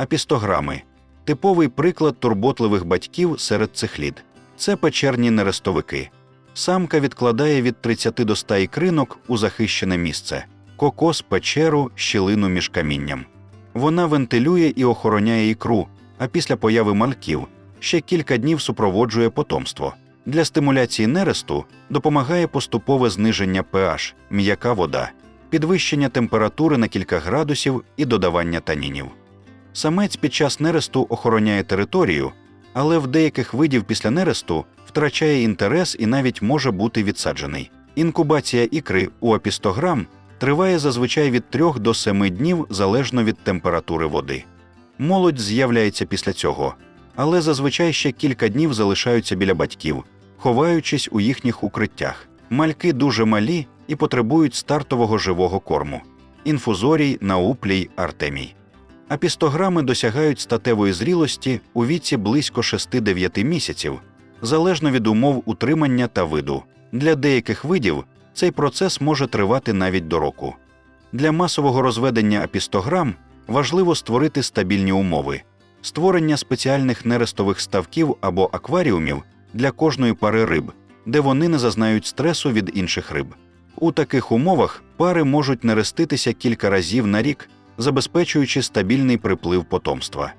Апістограми типовий приклад турботливих батьків серед цихлід. Це печерні нерестовики. Самка відкладає від 30 до 100 ікринок у захищене місце кокос, печеру, щілину між камінням. Вона вентилює і охороняє ікру, а після появи мальків ще кілька днів супроводжує потомство. Для стимуляції нересту допомагає поступове зниження pH, м'яка вода, підвищення температури на кілька градусів і додавання танінів. Самець під час нересту охороняє територію, але в деяких видів після нересту втрачає інтерес і навіть може бути відсаджений. Інкубація ікри у апістограм триває зазвичай від 3 до 7 днів залежно від температури води. Молодь з'являється після цього, але зазвичай ще кілька днів залишаються біля батьків, ховаючись у їхніх укриттях. Мальки дуже малі і потребують стартового живого корму інфузорій, науплій, артемій. Апістограми досягають статевої зрілості у віці близько 6-9 місяців, залежно від умов утримання та виду. Для деяких видів цей процес може тривати навіть до року. Для масового розведення апістограм важливо створити стабільні умови, створення спеціальних нерестових ставків або акваріумів для кожної пари риб, де вони не зазнають стресу від інших риб. У таких умовах пари можуть нереститися кілька разів на рік, забезпечуючи стабільний приплив потомства.